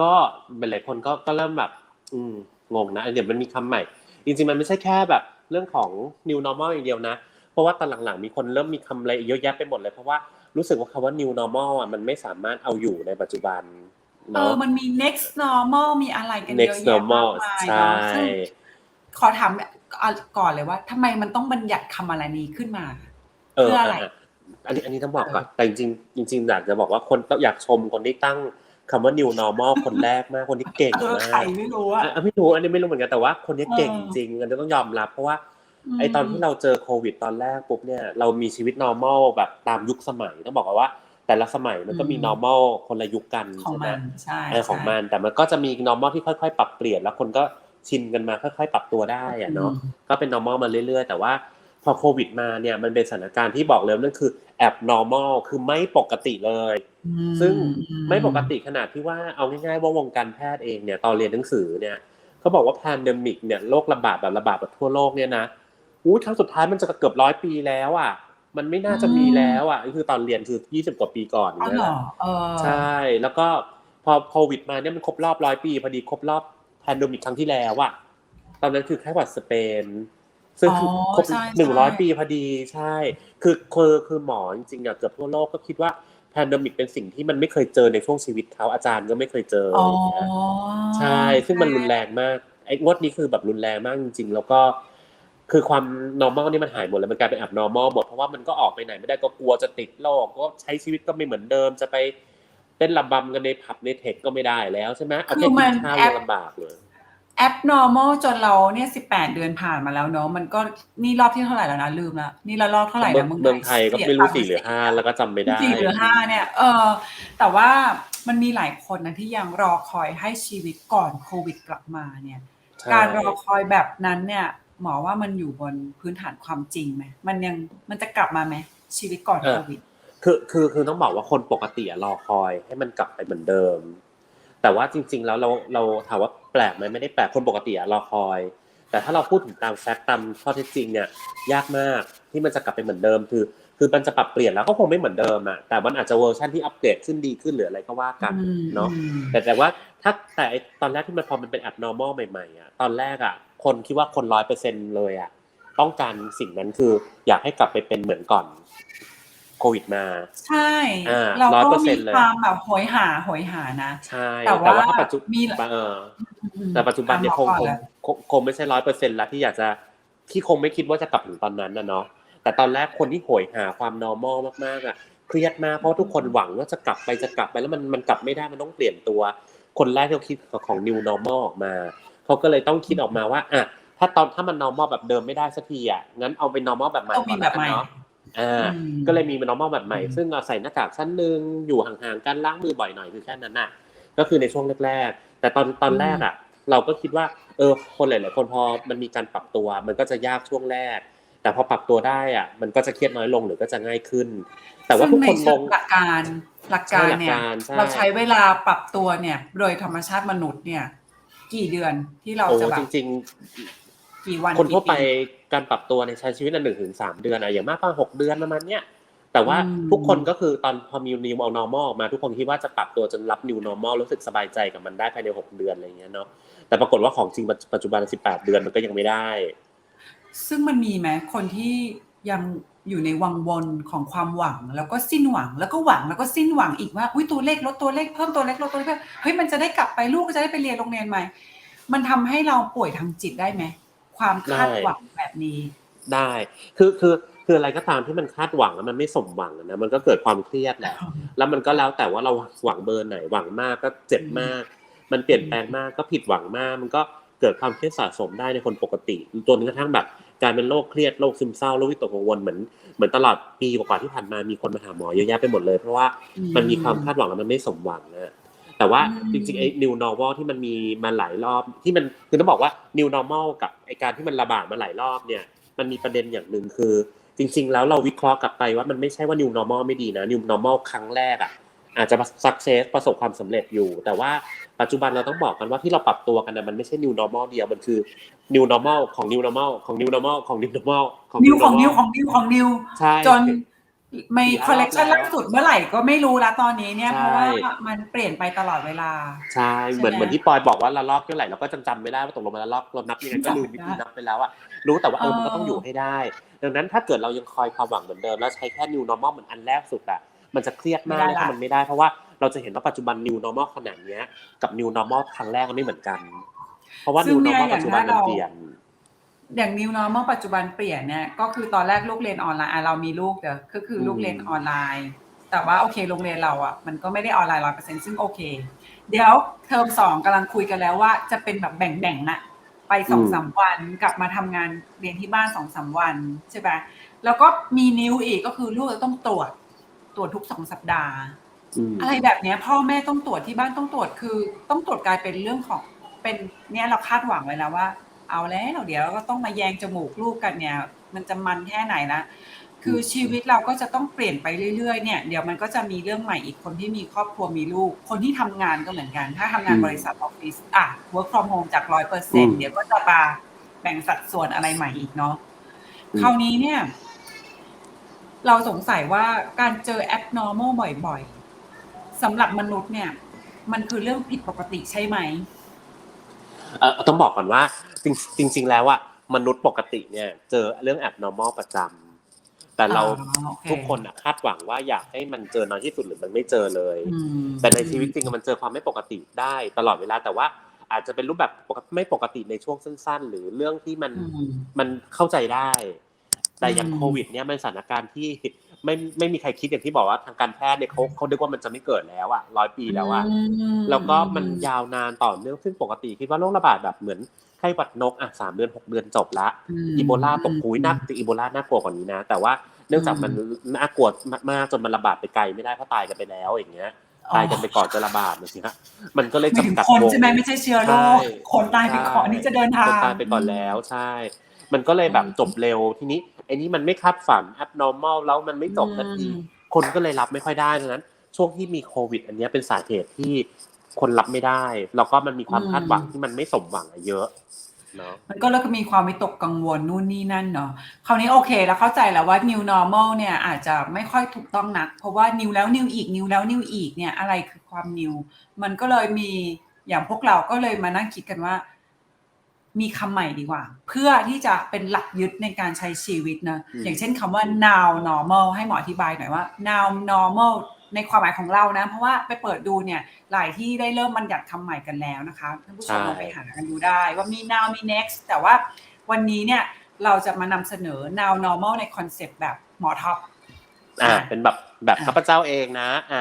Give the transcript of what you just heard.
ก็หลายคนก็ก็เริ่มแบบ อืมงงนะเดี๋ยวมันมีคำใหม่ จริงๆมันไม่ใช่แค่แบบ เรื่องของ new normal อย่างเดียวนะ เพราะว่าตอนหลังๆมีคนเริ่มมีคำอะไรเยอะแยะไปหมดเลยเพราะว่ารู้สึกว่าคำว่า new normal อะมันไม่สามารถเอาอยู่ในปัจจุบันเอเนาะอมันมี next normal มีอะไรกันเยอะ next แยะมาก normal มายใช่เนาะซึ่งขอถามอะก่อนเลยว่าทำไมมันต้องบัญญัติคำอะไรนี้ขึ้นมาเออเพื่ออะไรอะอันนี้อันนี้ต้องบอกก่อนแต่จริงๆจริงๆอยากจะบอกว่าคนอยากชมคนที่ตั้ง คำว่า new normal คนแรกมากคนที่เก่งเออมาใครกไม่รู้อะอะไม่รู้อันนี้ไม่รู้เหมือนกันแต่ว่าคนนี้เก่งเอจอริงอันนี้ต้องยอมรับเพราะว่ามไอตอนที่เราเจอโควิดตอนแรกปุ๊บเนี่ยเรามีชีวิต normal แบบตามยุคสมัยต้องบอกก่อนว่า แต่ละสมัยมันก็มี normal คนละยุคกันของใช่ไหมมันใช่เออของใช่มันแต่มันก็จะมี normal ที่ค่อย ๆ ปรับเปลี่ยนแล้วคนก็ชินกันมาค่อย ๆ ปรับตัวได้อะเนาะอืมก็เป็น normal มาเรื่อย ๆ แต่ว่า พอโควิดมาเนี่ยมันเป็นสถานการณ์ที่บอกเลยว่านั่นคือ abnormal คือไม่ปกติเลยอืมซึ่งอืไม่ปกติขนาดที่ว่าเอาง่ายๆว่าวงการแพทย์เองเนี่ยตอนเรียนหนังสือเนี่ยเขาบอกว่า pandemic เนี่ยโรคระบาดแบบระบาดแบบทั่วโลกเนี่ยนะอู้ครั้งสุดท้ายมันจะเกือบร้อยปีแล้วอะ มันไม่น่าจะมีแล้วอะนี่คือตอนเรียนคือยี่สิบกว่าปีก่อนอ๋อเนี่ยเหรอนะเออใช่แล้วก็พอโควิดมาเนี่ยมันครบรอบร้อยปี พอดีครบรอบแพนดมิกครั้งที่แล้วอะตอนนั้นคือไข้หวัดสเปน ซึ่งคือออครบใช่หนึ่งร้อยใช่ปีพอดีใช่ คือคือคือหมอจริงๆอะเกือบทั่วโลกก็คิดว่าแพนดมิกเป็นสิ่งที่มันไม่เคยเจอในช่วงชีวิตเขาอาจารย์ก็ไม่เคยเจออ๋ออะไรอย่างเงี้ยใช่ ซึ่งมันรุนแรงมากไอ้งวดนี้คือแบบรุนแรงมากจริง ๆ แล้วก็ คือความ normal นี่มันหายหมดเลยมันกลายเป็น abnormal หมดเพราะว่ามันก็ออกไปไหนไม่ได้ก็กลัวจะติดโรคก็ใช้ชีวิตก็ไม่เหมือนเดิมจะไปเต้นระบำกันในผับในเทคก็ไม่ได้แล้วใช่ไหมเอาคืแค่อมักินนข้าวแอยัปงลำบากเลย abnormal จนเราเนี่ยสิบแปดเดือนผ่านมาแล้วเนาะมันก็นี่รอบที่เท่าไหร่แล้วนะลืมละนี่ละรอบเท่าไหร่เมืองนะเมืองไทยก็ไม่รู้สี่หรือห้าแล้วก็จำไม่ได้สี่หรือห้าเนี่ยเออแต่ว่ามันมีหลายคนนะที่ยังรอคอยให้ชีวิตก่อนโควิดกลับมาเนี่ยใช่การรอคอยแบบนั้นเนี่ย หมอว่ามันอยู่บนพื้นฐานความจริงไหมมันยังมันจะกลับมาไหมชีวิตก่อนโควิดคือคือคือต้องบอกว่าคนปกติอะรอคอยให้มันกลับไปเหมือนเดิม แต่ว่าจริง ๆ แล้วเราเราถามว่าแปลกไหมไม่ได้แปลกคนปกติอะรอคอย แต่ถ้าเราพูดถึงตามแฟกต์ตามข้อเท็จจริงเนี่ยยากมากที่มันจะกลับไปเหมือนเดิม คือคือมันจะปรับเปลี่ยนแล้วก็คงไม่เหมือนเดิมอะแต่มันอาจจะเวอร์ชันที่อัปเกรดขึ้นดีขึ้นหรืออะไรก็ว่ากันอืมเนาะอืมแต่แต่ว่าถ้าแต่ไอ้ตอนแรกที่มันพอมันเป็น abnormal ใหม่ๆอะตอนแรกอะคนคิดว่าคนร้อยเปอร์เซ็นเลยอะต้องการสิ่งนั้นคืออยากให้กลับไปเป็นเหมือนก่อน โควิดมา ใช่อ่าเราก็มี100%เลยความแบบโหยหาโหยหานะ ใช่ แต่แต่ว่าว่าถ้าปัจจุมีบันเอออืมแต่ปัจจุบันเนี่ยคงอะคหมงอก่อนเลยคงคงไม่ใช่ร้อยเปอร์เซ็นต์แล้วที่อยากจะที่คงไม่คิดว่าจะกลับถึงตอนนั้นนะเนาะ แต่ตอนแรกคนที่โหยหาความ normal มากๆอะเครียดมากเพราะทุกคนหวังว่าจะกลับไปจะกลับไปแล้วมันมันกลับไม่ได้มันต้องเปลี่ยนตัว คนแรกที่เขาคิดของ new normal ออกมาเขาก็เลยต้องคิดออกมาว่าอะถ้าตอนถ้ามัน normal แบบเดิมไม่ได้สักทีอะงั้นเอาเป็น normal แบบใหม่ต้องมีก่อนแบแล้วบกัใหนม่เนาะ อ่าอืมก็เลยมี normal แบบใหม่อืมซึ่งเราใส่หน้ากากชั้นหนึ่งอยู่ห่างๆกันล้างมือบ่อยหน่อยคือแค่นั้นน่ะ ก็คือในช่วงแรกๆ แต่ตอนตอนแรกอะ เราก็คิดว่า เออ คนหลายๆคนพอมันมีการปรับตัว มันก็จะยากช่วงแรก แต่พอปรับตัวได้อะ มันก็จะเครียดน้อยลงหรือก็จะง่ายขึ้น แต่ว่าทุกคนซึ่งในงเชิหลักการหลักการเนี่ยใช่หลักการใช่เราใช้เวลาปรับตัวเนี่ย โดยธรรมชาติมนุษย์เนี่ย กี่เดือนที่เราโอ้จะแบจบริง กี่วันๆคนทั่วไปกี่การปรับตัวในใช้ชีวิตอันหนึ่งถึงสามเดือนอะอย่างมากก็หกเดือนประมาณเนี้ยแต่ว่าอืมทุกคนก็คือตอนพอมี new normal ออกมาทุกคนคิดว่าจะปรับตัวจนรับ new normal รู้สึกสบายใจกับมันได้ภายในหกเดือนอะไรอย่างเงี้ยเนาะแต่ปรากฏว่าของจริงปัจจุบันสิบแปดเดือนมันก็ยังไม่ได้ ซึ่งมันมีไหมคนที่ยังอยู่ในวังวนของความหวังแล้วก็สิ้นหวังแล้วก็หวังแล้วก็สิ้นหวังอีกว่าอุ้ยตัวเลขลดตัวเลขเพิ่มตัวเลขลดตัวเลขเพิ่มเฮ้ยมันจะได้กลับไปลูกก็จะได้ไปเรียนโรงเรียนใหม่ มันทำให้เราป่วยทางจิตได้ไหม ความคาดหวังแบบนี้ ได้ คือคือคืออะไรก็ตามที่มันคาดหวังแล้วมันไม่สมหวังอะนะมันก็เกิดความเครียดแหละแล้วมันก็แล้วแต่ว่าเราหวังเบอร์ไหนหวังมากก็เจ็บมาก มันเปลี่ยนแปลงมากก็ผิดหวังมาก มันก็เกิดความเครียดสะสมได้ในคนปกติจนกระทั่งแบบกลารเป็นโรคเครียดโรคซึมเศร้าโรควิตกกังวลเหมือนเหมือนตลอดปีกว่าๆที่ผ่านมามีคนมาหาหมอเยอะแยะไปหมดเลย เพราะว่ามันมีความคาดหวังแล้วมันไม่สมหวังนะ แต่ว่าอืมจริงๆไอ้ new normal ที่มันมีมาหลายรอบที่มันคือต้องบอกว่า new normal กับไอ้การที่มันระบาดมาหลายรอบเนี่ย มันมีประเด็นอย่างหนึ่งคือ จริง ๆ แล้วเราวิเคราะห์กลับไปว่ามันไม่ใช่ว่า new normal ไม่ดีนะ new normal ครั้งแรกอะอาจจะ success ประสบความสำเร็จอยู่ แต่ว่าปัจจุบันเราต้องบอกกันว่าที่เราปรับตัวกันนะมันไม่ใช่ new normal เดียวมันคือ new normal ของ new normal ของ new normal ของ new normal ของนิวของนิว normal ของนิวของนิวใช่จน ไม่กี่รอบคอลเลกชันแล้วล่าสุดเมื่อไหร่ก็ไม่รู้ละตอนนี้เนี่ย ใช่ เพราะว่ามันเปลี่ยนไปตลอดเวลา ใช่เหมือนใช่ไหมเหมือนที่ปอยบอกว่าละลอกเท่าไหร่เราก็จำจำไม่ได้ว่าตกลงมาละลอกเรานับยังไงก็ลืมวิธีนับไปแล้วอะรู้แต่ว่าเออมันก็ต้องอยู่ให้ได้ ดังนั้นถ้าเกิดเรายังคอยความหวังเหมือนเดิม แล้วใช้แค่ new normal เหมือนอันแรกสุดอะมันจะเครียดมากไม่ได้ละ ถ้ามันไม่ได้เพราะว่าเราจะเห็นว่าปัจจุบัน new normal ขนาดเนี้ยกับ new normal ครั้งแรกมันไม่เหมือนกัน เพราะว่า ซึ่ง new เนี่ย normal อย่าปัจงจุบันถ้ามันเรา เปลี่ยน อย่าง new normal ปัจจุบันเปลี่ยนเนี่ยก็คือตอนแรกลูกเรียนออนไลน์อะเรามีลูกเด้อก็คือลูกเรียนออนไลน์ แต่ว่าโอเคโรงเรียนเราอะมันก็ไม่ได้ออนไลน์ร้อยเปอร์เซ็นซึ่งโอเค เดี๋ยวเทอมสองกำลังคุยกันแล้วว่าจะเป็นแบบแบ่งๆนะไปสองสามวันกลับมาทำงานเรียนที่บ้านสองสามวันใช่ไหมแล้วก็มีนิวอีกก็คือลูกจะต้องตรวจตรวจทุกสองสัปดาห์อืมอะไรแบบเนี้ยพ่อแม่ต้องตรวจที่บ้านต้องตรวจคือ ต้องตรวจกลายเป็นเรื่องของเป็นเนี่ยเราคาดหวังไว้แล้วว่า เอาแล้วเดี๋ยวเราก็ต้องมาแยงจมูกลูกกันเนี่ย มันจะมันแค่ไหนนะคือชีวิตเราก็จะต้องเปลี่ยนไปเรื่อยๆเนี่ยเดี๋ยวมันก็จะมีเรื่องใหม่อีกคนที่มีครอบครัวมีลูก คนที่ทำงานก็เหมือนกัน ถ้าทำงานอืมบริษัทออฟฟิศอะ work from home จากร้อยเปอร์อืเซ็นมเดี๋ยวก็จะมาแบ่งสัดส่วนอะไรใหม่อีกเนาะอืมคราวนี้เนี่ย เราสงสัยว่าการเจอ abnormal บ่อยๆสำหรับมนุษย์เนี่ย มันคือเรื่องผิดปกติใช่ไหมเออต้องบอกก่อนว่า จริงจริง ๆ แล้วอะมนุษย์ปกติเนี่ย เจอเรื่อง abnormal ประจำแต่เราอ๋อโอเคทุกคนอะคาดหวังว่าอยากให้มันเจอน้อยที่สุดหรือมันไม่เจอเลยอืมแต่ในชีวิตจริงอะมันเจอความไม่ปกติได้ตลอดเวลาแต่ว่าอาจจะเป็นรูปแบบปกติไม่ปกติในช่วงสั้น ๆ หรือเรื่องที่มันอืมมันเข้าใจได้ แต่อย่างอืมโควิด เนี่ยมันสถานการณ์ที่ ไม่ไม่มีใครคิดอย่างที่บอกว่าทางการแพทย์เนี่ยเขาเขาคิดว่ามันจะไม่เกิดแล้วอะร้อยปีแล้วอะมแล้วก็มันยาวนานต่อเนื่องซึ่งปกติคิดว่าโรคระบาดแบบเหมือนไข้หวัดนกอะสามเดือนหกเดือนจบละมอีโบลาตกคุยน่าจริงอีโบลาน่ากลัวกว่านี้นะ แต่ว่าเนื่องจากมันน่ากลัวมากๆจนมันระบาดไปไกลไม่ได้เพราะตายกันไปแล้วอย่างเงี้ยตายกันไปก่อนจะระบาดนะสิฮะมันก็เลยไม่ถึงจำกัดคนวงใช่ไหมไม่ใช่เชื้อโรคใช่คนตายไปก่อนนี่จะเดินทางคนตายไปก่อนแล้วใช่ มันก็เลยแบบจบเร็วทีนี้ไอ้นี่มันไม่คาดฝัน abnormal แล้วมันไม่จบสักทีอืมคนก็เลยรับไม่ค่อยได้ดังนั้น ช่วงที่มีโควิด อันเนี้ยเป็นสาเหตุที่คนรับไม่ได้ แล้วก็มันมีความอืมคาดหวังที่มันไม่สมหวังอะเยอะเนาะมันก็เลยมีความวิตกกังวลนู่นนี่นั่นเนาะคราวนี้โอเคแล้วเข้าใจแล้วว่า new normal เนี่ยอาจจะไม่ค่อยถูกต้องนัก เพราะว่า new แล้ว new อีก new แล้ว new อีกเนี่ยอะไรคือความ new มันก็เลยมีอย่างพวกเราก็เลยมานั่งคิดกันว่า มีคำใหม่ดีกว่า เพื่อที่จะเป็นหลักยึดในการใช้ชีวิตนะอืมอย่างเช่นคำว่า now normal ให้หมออธิบายหน่อยว่า now normal ในความหมายของเรานะ เพราะว่าไปเปิดดูเนี่ยหลายที่ได้เริ่มบัญญัติคำใหม่กันแล้วนะคะท่านผู้ชมลองไปหากันดูได้ว่ามี now มี next แต่ว่าวันนี้เนี่ยเราจะมานำเสนอ now normal ในคอนเซปต์แบบหมอท็อปอ่าเป็นแบบแบบอะข้าพเจ้าเองนะอ่า